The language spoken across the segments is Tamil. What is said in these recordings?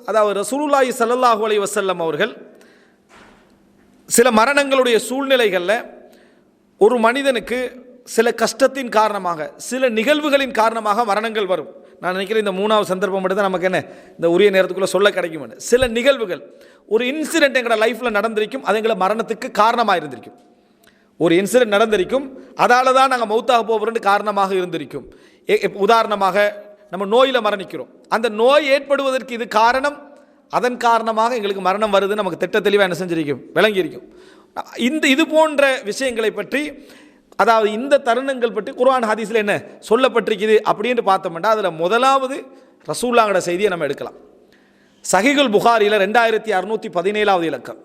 அதாவது ரசூலுல்லாஹி சல்லாஹூ அலி வசல்லம் அவர்கள் சில மரணங்களுடைய சூழ்நிலைகளில் ஒரு மனிதனுக்கு சில கஷ்டத்தின் காரணமாக சில நிகழ்வுகளின் காரணமாக மரணங்கள் வரும். நான் நினைக்கிறேன் இந்த மூணாவது சந்தர்ப்பம் மட்டும் தான் நமக்கு என்ன இந்த உரிய நேரத்துக்குள்ளே சொல்ல கிடைக்கும் சில நிகழ்வுகள் ஒரு இன்சிடென்ட் எங்களோட லைஃப்பில் நடந்திருக்கும் அது எங்களை மரணத்துக்கு காரணமாக இருந்திருக்கும். ஒரு இன்சிடென்ட் நடந்திருக்கும் அதால தான் நாங்கள் மௌத்தாக போகிறோம்னு காரணமாக இருந்திருக்கும். உதாரணமாக நம்ம நோயில் மரணிக்கிறோம். அந்த நோய் ஏற்படுவதற்கு இது காரணம் அதன் காரணமாக எங்களுக்கு மரணம் வருது நமக்கு திட்ட தெளிவாக என்ன செஞ்சிருக்கும்? விளங்கியிருக்கும். இந்த இது போன்ற விஷயங்களை பற்றி அதாவது இந்த தருணங்கள் பற்றி குர்ஆன் ஹதீஸில் என்ன சொல்லப்பட்டிருக்குது அப்படின்ட்டு பார்த்தோம்னா அதில் முதலாவது ரசூல்லாங்கட செய்தியை நம்ம எடுக்கலாம். சஹிகுல் புகாரியில் ரெண்டாயிரத்தி அறுநூற்றி பதினேழாவது இலக்கம்.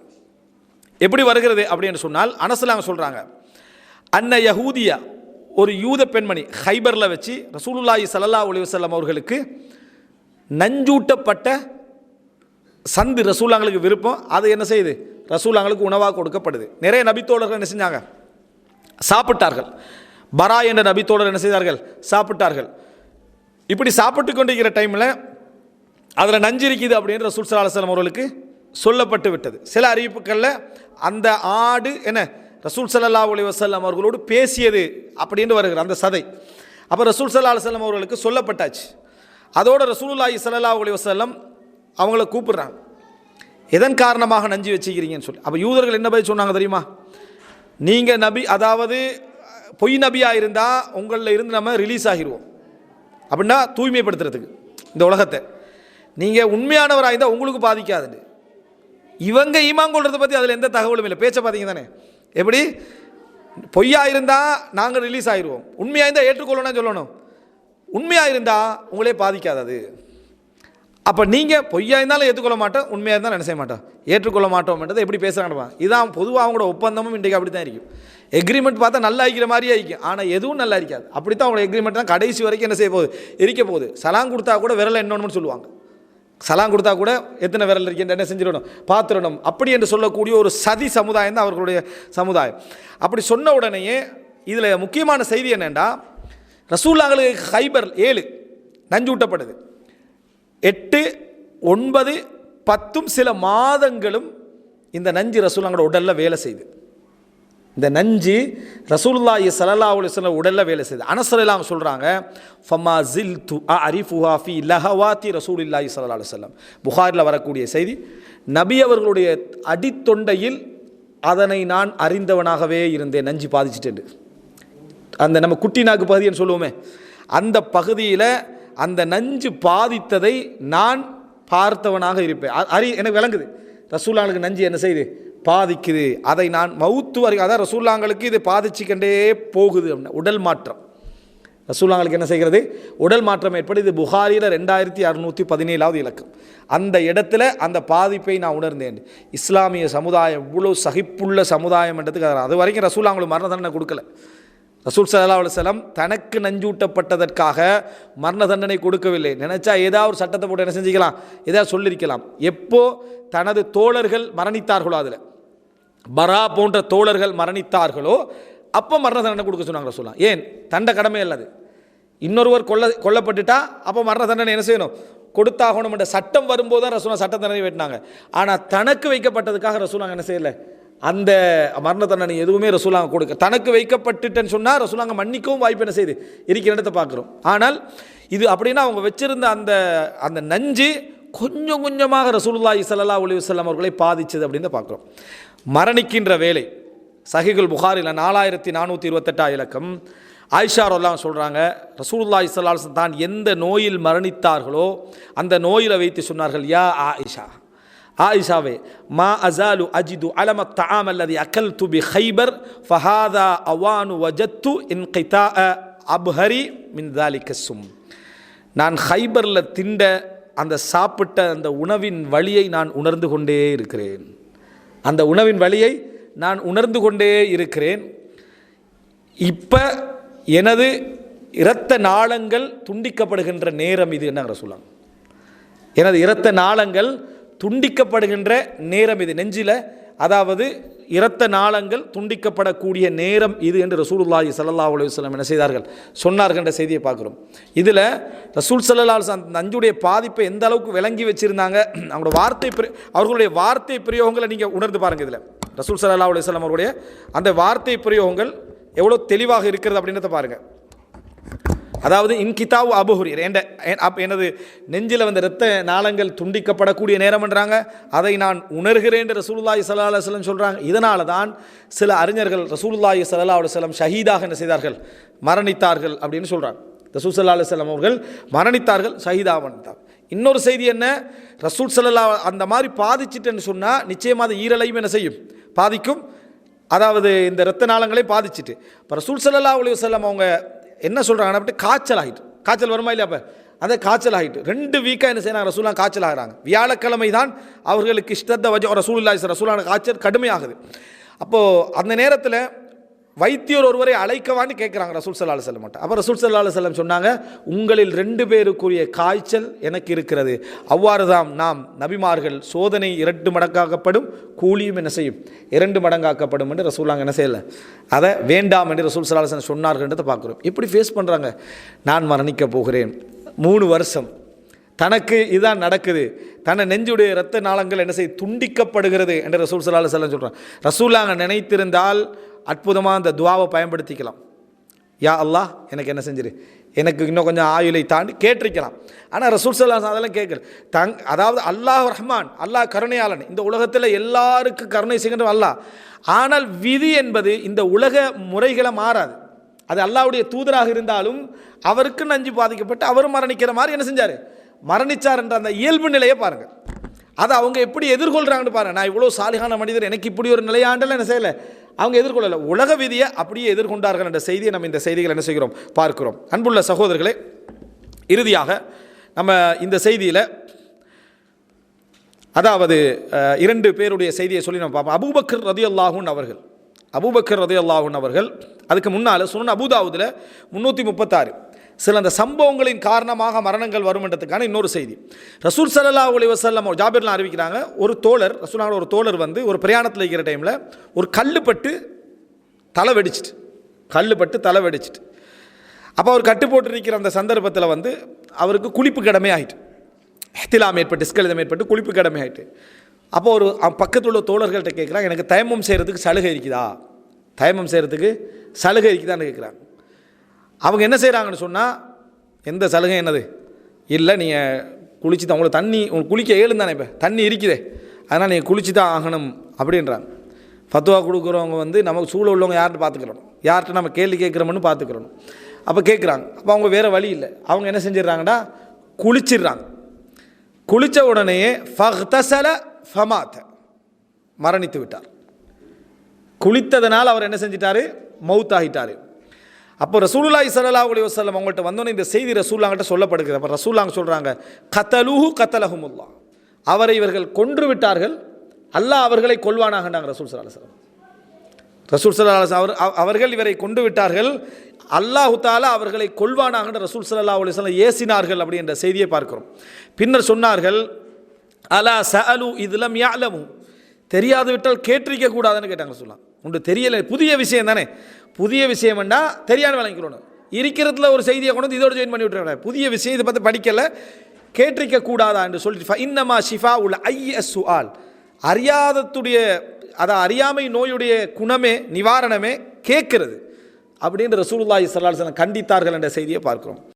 எப்படி வருகிறது அப்படின்னு சொன்னால் அனசுலாங்க சொல்கிறாங்க அன்ன யஹூதியா ஒரு யூத பெண்மணி ஹைபரில் வச்சு ரசூலுல்லாஹி சல்லா அலைஹி வஸல்லம் அவர்களுக்கு நஞ்சூட்டப்பட்ட சந்து ரசூலாங்களுக்கு விருப்பம். அது என்ன செய்யுது? ரசூலாங்களுக்கு உணவாக கொடுக்கப்படுது. நிறைய நபித்தோழர்கள் என்ன செஞ்சாங்க? சாப்பிட்டார்கள். பரா என்ற நபித்தோழர் என்ன செய்தார்கள்? சாப்பிட்டார்கள். இப்படி சாப்பிட்டு கொண்டிருக்கிற டைமில் அதில் நஞ்சு இருக்குது அப்படின்னு ரசூல் சல்லா அலுவலம் அவர்களுக்கு சொல்லப்பட்டு விட்டது. சில அறிவிப்புகளில் அந்த ஆடு என்ன? ரசூல் சல்லா அலி வசல்லம் அவர்களோடு பேசியது அப்படின்னு வருகிற அந்த சதை. அப்போ ரசூல் சல்லா அலுவலம் அவர்களுக்கு சொல்லப்பட்டாச்சு. அதோட ரசூலுல்லாஹி சல்லா அலி வசல்லம் அவங்கள கூப்பிடுறாங்க. எதன் காரணமாக நஞ்சு வச்சுக்கிறீங்கன்னு சொல்லி. அப்போ யூதர்கள் என்ன பதில் சொன்னாங்க தெரியுமா? நீங்கள் நபி அதாவது பொய் நபியாக இருந்தால் உங்களில் இருந்து நம்ம ரிலீஸ் ஆகிருவோம். அப்படின்னா தூய்மைப்படுத்துறதுக்கு இந்த உலகத்தை. நீங்கள் உண்மையானவராக இருந்தால் உங்களுக்கு பாதிக்காதுன்னு. இவங்க ஈமாங்கொள்றதை பற்றி அதில் எந்த தகவலும் இல்லை. பேச்சை பார்த்தீங்க தானே எப்படி? பொய்யாக இருந்தால் நாங்கள் ரிலீஸ் ஆகிருவோம் உண்மையாக இருந்தால் ஏற்றுக்கொள்ளணும்னு சொல்லணும். உண்மையாக இருந்தால் உங்களே பாதிக்காது அது. அப்போ நீங்கள் பொய்யாக இருந்தாலும் ஏற்றுக்கொள்ள மாட்டோம் உண்மையாக இருந்தாலும் என்ன செய்ய மாட்டோம்? ஏற்றுக்கொள்ள மாட்டோம்ன்றதை எப்படி பேசுகிறாங்க இதான் பொதுவாக அவங்களோட ஒப்பந்தமும் இன்றைக்கு அப்படி தான் இருக்கும் எக்ரிமெண்ட் பார்த்தா நல்லா இருக்கிற மாதிரியே இருக்கும் ஆனால் எதுவும் நல்லா இருக்காது அப்படி தான் அவங்களோட எக்ரிமெண்ட் தான் கடைசி வரைக்கும் என்ன செய்ய போகுது? இருக்க போகுது. சலாங் கொடுத்தா கூட விரலை என்னன்னு சொல்லுவாங்க. சலாம் கொடுத்தா கூட எத்தனை விரல் இருக்கின்ற என்ன செஞ்சிடணும்? பார்த்துடணும். அப்படி என்று சொல்லக்கூடிய ஒரு சதி சமுதாயம் தான் அவர்களுடைய சமுதாயம். அப்படி சொன்ன உடனேயே இதில் முக்கியமான செய்தி என்னென்னா ரசூல்லாங்களுக்கு ஹைபர் ஏழு நஞ்சூட்டப்படுது. எட்டு ஒன்பது பத்தும் சில மாதங்களும் இந்த நஞ்சு ரசூலாங்களோட உடலில் வேலை செய்யுது இந்த நஞ்சு ரசூலுல்லாஹி ஸல்லல்லாஹு அலைஹி உடலில் வேலை செய்யுது அனசரெல்லாம் சொல்கிறாங்க ஃபமா ஜில் து அ அரிஃபுஹாஃபி லஹவாத்தி ரசூலுல்லாஹி ஸல்லல்லாஹு அலைஹி அலுவலம் புகாரில் வரக்கூடிய செய்தி நபி அவர்களுடைய அடித்தொண்டையில் அதனை நான் அறிந்தவனாகவே இருந்தேன். நஞ்சு பாதிச்சிட்டு அந்த நம்ம குட்டி நாக்கு பகுதின்னு சொல்லுவோமே அந்த பகுதியில் அந்த நஞ்சு பாதித்ததை நான் பார்த்தவனாக இருப்பேன். அறி எனக்கு விளங்குது. ரசூலானுக்கு நஞ்சு என்ன செய்யுது பாதிக்குது. அதை நான் மவுத்து வரை அதான் ரசூல்லாங்களுக்கு இது பாதிச்சுக்கண்டே போகுது அப்படின்னா உடல் மாற்றம். ரசூல்லாங்களுக்கு என்ன செய்கிறது? உடல் மாற்றம் ஏற்பட்டு இது புகாரியில் ரெண்டாயிரத்தி அறுநூற்றி பதினேழாவது இலக்கம். அந்த இடத்துல அந்த பாதிப்பை நான் உணர்ந்தேன். இஸ்லாமிய சமுதாயம் இவ்வளோ சகிப்புள்ள சமுதாயம் என்றதுக்கு அது வரைக்கும் ரசூல்லாங்களுக்கு மரண தண்டனை கொடுக்கல. ரசூல் சல்லா அலுவலம் தனக்கு நஞ்சூட்டப்பட்டதற்காக மரண தண்டனை கொடுக்கவில்லை. நினச்சா ஏதாவது ஒரு சட்டத்தை போட்டு என்ன செஞ்சுக்கலாம்? ஏதாவது சொல்லியிருக்கலாம். எப்போ தனது தோழர்கள் மரணித்தார்களோ அதில். பரா போன்ற தோழர்கள் மரணித்தார்களோ அப்போ மரண தண்டனை கொடுக்க சொன்னாங்க சொல்லலாம். ஏன்? தண்டை கடமை அல்லது இன்னொருவர் கொல்ல கொல்லப்பட்டுட்டா அப்போ மரண தண்டனை என்ன செய்யணும்? கொடுத்தாகணும் என்ற சட்டம் வரும்போது தான் ரசூலா சட்ட தண்டனை வெட்டினாங்க. ஆனால் தனக்கு வைக்கப்பட்டதுக்காக ரசூலாங்க என்ன செய்யலை? அந்த மரண தண்டனை எதுவுமே ரசூலாங்க கொடுக்க தனக்கு வைக்கப்பட்டுட்டேன்னு சொன்னால் ரசூலாங்க மன்னிக்கவும் வாய்ப்பு என்ன செய்யுது? இருக்கிற இடத்தை பார்க்குறோம். ஆனால் இது அப்படின்னா அவங்க வச்சிருந்த அந்த அந்த நஞ்சு கொஞ்சம் கொஞ்சமாக ரசூலுல்லாஹி ஸல்லல்லாஹு அலைஹி வஸல்லம் அவர்களை பாதிச்சது அப்படின்னு பார்க்குறோம். மரணிக்கின்ற வேலை. சஹிகுல் புகாரில் நாலாயிரத்தி நானூற்றி இருபத்தெட்டா இலக்கம் ஆயிஷா ரொல்லாம் சொல்கிறாங்க ரசூல்லா ஸல்லல்லாஹு தான் எந்த நோயில் மரணித்தார்களோ அந்த நோயில் வைத்து சொன்னார்கள் யா ஆயிஷா. ஆயிஷாவே மா அசாலு அஜிது அலம தாம் அல்லது அக்கல் துபி ஹைபர் ஃபஹாதா அவானு வஜத்து இன் கைதா அப்ஹரி மின் தாலி கசும் நான் ஹைபரில் திண்ட அந்த சாப்பிட்ட அந்த உணவின் வழியை நான் உணர்ந்து கொண்டே இருக்கிறேன். அந்த உணவின் வழியை நான் உணர்ந்து கொண்டே இருக்கிறேன். இப்போ எனது இரத்த நாளங்கள் துண்டிக்கப்படுகின்ற நேரம் இது என்னங்கிற சொல்லலாம் எனது இரத்த நாளங்கள் துண்டிக்கப்படுகின்ற நேரம் இது. நெஞ்சில் அதாவது இரத்த நாளங்கள் துண்டிக்கப்படக்கூடிய நேரம் இது என்று ரசூலுல்லாஹி சல்லா அலுவலம் என்ன செய்தார்கள்? சொன்னார்கள் என்ற செய்தியை பார்க்குறோம். இதில் ரசூல் சல்லா அலைஹி அந்த நஞ்சுடைய பாதிப்பை எந்த அளவுக்கு விளங்கி வச்சுருந்தாங்க? அவங்களோட வார்த்தை பிரி அவர்களுடைய வார்த்தை பிரயோகங்களை நீங்கள் உணர்ந்து பாருங்கள் இதில். ரசூல் சல்லா அலுவலம் அவருடைய அந்த வார்த்தை பிரயோகங்கள் எவ்வளோ தெளிவாக இருக்கிறது அப்படின்றத பாருங்கள் அதாவது இன்கிதாவு அபுஹுரியர் என்ற என்- அப்- எனது நெஞ்சில் வந்த இரத்த நாளங்கள் துண்டிக்கப்படக்கூடிய நேரம்ன்றாங்க அதை நான் உணர்கிறேன் என்று ரசூலுல்லாஹி சல்லா அலுவலம் சொல்கிறாங்க இதனால தான் சில அறிஞர்கள் ரசூலுல்லாஹி சல்லா அலுவலம் ஷஹீதாக என்ன செய்தார்கள்? மரணித்தார்கள் அப்படின்னு சொல்கிறாங்க ரசூல் சல்லா அலுவலம் அவர்கள் மரணித்தார்கள் ஷஹீதாக மரணித்தார். இன்னொரு செய்தி என்ன? ரசூல் சல்லா அந்த மாதிரி பாதிச்சிட்டேன்னு சொன்னால் நிச்சயமாக அது ஈரலையும் என்ன செய்யும்? பாதிக்கும். அதாவது இந்த இரத்த நாளங்களை பாதிச்சிட்டு. இப்போ ரசூல் சல்லா அலுவலம் அவங்க என்ன சொல்கிறாங்க அப்படி காய்ச்சல் ஆகிட்டு காய்ச்சல் வருமா இல்லையா அப்போ? அந்த காய்ச்சல் ஆகிட்டு ரெண்டு வீக்காக என்ன செய்யறாங்க? ரசூலாம் காய்ச்சல் ஆகிறாங்க வியாழக்கிழமை தான் அவர்களுக்கு இஷ்டத்தை வச்சு ரசூல் ரசூலுல்லாஹி ரசூலான காய்ச்சல் கடுமையாகுது. அப்போது அந்த நேரத்தில் வைத்தியர் ஒருவரை அழைக்கவான்னு கேட்குறாங்க ரசூல் சல்லா செல்லம் மட்டும். அப்போ ரசூல் சல்லா செல்லம் சொன்னாங்க உங்களில் ரெண்டு பேருக்குரிய காய்ச்சல் எனக்கு இருக்கிறது. அவ்வாறு தான் நாம் நபிமார்கள் சோதனை இரண்டு மடங்காக்கப்படும் கூலியும் என்ன செய்யும்? இரண்டு மடங்காக்கப்படும் என்று ரசூலாங்க என்ன செய்யலை. அதை வேண்டாம் என்று ரசூல் சல்லா செல்லம் சொன்னார்கள்ன்றதை பார்க்குறோம் இப்படி ஃபேஸ் பண்ணுறாங்க நான் மரணிக்க போகிறேன். மூணு வருஷம். தனக்கு இதுதான் நடக்குது. தன்னை நெஞ்சுடைய இரத்த நாளங்கள் என்ன செய்ய துண்டிக்கப்படுகிறது என்று ரசூல் சல்லா செல்லம் சொல்கிறான் ரசூலாங்க நினைத்திருந்தால் அற்புதமாக அந்த துவாவை பயன்படுத்திக்கலாம். யா அல்லாஹ் எனக்கு என்ன செஞ்சிரு? எனக்கு இன்னும் கொஞ்சம் ஆயுளை தாண்டி கேட்டிருக்கலாம். ஆனால் ரசூல் சல்லா அதெல்லாம் கேட்கல. தங் அதாவது அல்லாஹ் ரஹ்மான் அல்லாஹ் கருணையாளன் இந்த உலகத்தில் எல்லாருக்கும் கருணை செய்கின்ற அல்லாஹ். ஆனால் விதி என்பது இந்த உலக முறைகளை மாறாது. அது அல்லாஹ்வுடைய தூதராக இருந்தாலும் அவருக்கு நஞ்சு பாதிக்கப்பட்டு அவரும் மரணிக்கிற மாதிரி என்ன செஞ்சார்? மரணிச்சார் என்ற அந்த இயல்பு நிலையை பாருங்கள் அதை அவங்க எப்படி எதிர்கொள்கிறாங்கன்னு பாருங்க. நான் இவ்வளோ சாலிகான மனிதர் எனக்கு இப்படி ஒரு நிலையாண்டல என்ன செய்யலை? அவங்க எதிர்கொள்ளலை. உலக விதியை அப்படியே எதிர்கொண்டார்கள் என்ற செய்தியை நம்ம இந்த செய்திகள் என்ன செய்கிறோம்? பார்க்கிறோம். அன்புள்ள சகோதரர்களே இறுதியாக நம்ம இந்த செய்தியில் அதாவது இரண்டு பேருடைய செய்தியை சொல்லி நம்ம பார்ப்போம். அபூபக்கர் ரதி அல்லாஹூன் அவர்கள். அபூபக்கர் ரதி அல்லாஹூன் அவர்கள் அதுக்கு முன்னால் சொன்ன அபுதாவுதில் முந்நூற்றி முப்பத்தாறு. சில அந்த சம்பவங்களின் காரணமாக மரணங்கள் வரும்ன்றதுக்கான இன்னொரு செய்தி. ரசூல் சல்லா அலைஹி வசல்லம் ஜாபிர்லாம் அறிவிக்கிறாங்க ஒரு தோழர் ரசூலாவோட ஒரு தோழர் வந்து ஒரு பிரயாணத்தில் இருக்கிற டைமில் ஒரு கல் பட்டு தலை வெடிச்சிட்டு கல் பட்டு தலை வெடிச்சிட்டு. அப்போ அவர் கட்டு போட்டிருக்கிற அந்த சந்தர்ப்பத்தில் வந்து அவருக்கு குளிப்பு கடமை ஆகிட்டு எஹ்திலாம் ஏற்பட்டு டிஸ்கலிதம் ஏற்பட்டு குளிப்பு கடமை ஆயிட்டு. அப்போ ஒரு பக்கத்தில் உள்ள தோழர்கள்ட்ட கேட்குறாங்க எனக்கு தயமம் செய்கிறதுக்கு சலுகை இருக்குதா? தயமம் செய்கிறதுக்கு சலுகை இருக்குதான்னு கேட்குறாங்க அவங்க என்ன செய்கிறாங்கன்னு சொன்னால் எந்த சலுகை என்னது? இல்லை நீங்கள் குளிச்சு தான் உங்களை தண்ணி உங்களுக்கு குளிக்க ஏழு தானே இப்போ? தண்ணி இருக்குதே. அதனால் நீங்கள் குளிச்சு தான் ஆகணும் அப்படின்றாங்க. ஃபத்துவா கொடுக்குறவங்க வந்து நமக்கு சூழ உள்ளவங்க யார்கிட்ட பார்த்துக்கிறணும் யார்கிட்ட நம்ம கேள்வி கேட்குறோம்னு பார்த்துக்கிறணும் அப்போ கேட்குறாங்க அப்போ அவங்க வேறு வழி இல்லை. அவங்க என்ன செஞ்சிடுறாங்கடா குளிச்சிடுறாங்க. குளித்த உடனேயே ஃபஹ்தசல ஃபமாத்த. மரணித்து விட்டார். குளித்ததனால் அவர் என்ன செஞ்சிட்டாரு? மௌத்தாகிட்டாரு. அப்போ ரசூலுல்லாஹி ஸல்லல்லாஹு அலைஹி வஸல்லம் அவங்கள்ட்ட வந்தோன்னே இந்த செய்தி ரசூல்லாங்கிட்ட சொல்லப்படுகிறது. அப்போ ரசூல்லாங்க சொல்கிறாங்க கத்தலுஹு கத்தலஹுமுல்லா அவரை இவர்கள் கொன்று விட்டார்கள் அல்லாஹ் அவர்களை கொள்வானாகண்டாங்க ரசூல் ஸல்லல்லாஹு அலைஹி ரசூல் சல்லா அலுவலம் அவர் அவர்கள் இவரை கொண்டு விட்டார்கள் அல்லாஹு தாலா அவர்களை கொல்வானாக ரசூல் சல்லா அலைஹி ஏசினார்கள் அப்படி என்ற செய்தியை பார்க்கிறோம். பின்னர் சொன்னார்கள் அலா சஅலு இதுலம் யாலமு தெரியாது விட்டால் கேட்டிருக்க கூடாதுன்னு கேட்டாங்க சொல்லலாம் உண்டு தெரியலை புதிய விஷயம் தானே. புதிய விஷயம்னா தெரியாமல் தெரியாத விளங்கிக்கிறோம் இருக்கிறதுல ஒரு செய்தியை கொண்டு வந்து இதோட ஜாயின் பண்ணி விட்டுருக்காங்க புதிய விஷயம் இதை பற்றி படிக்கலை கேட்டிருக்க கூடாதா என்று சொல்லிட்டு இன்னமா ஷிஃபா உள்ள ஐய சுஆல். அறியாதத்துடைய அதான் அறியாமை நோயுடைய குணமே நிவாரணமே கேட்கிறது. அப்படின்னு ரசூலுல்லாஹி சல்லாஹ் கண்டித்தார்கள் என்ற செய்தியை பார்க்கிறோம்.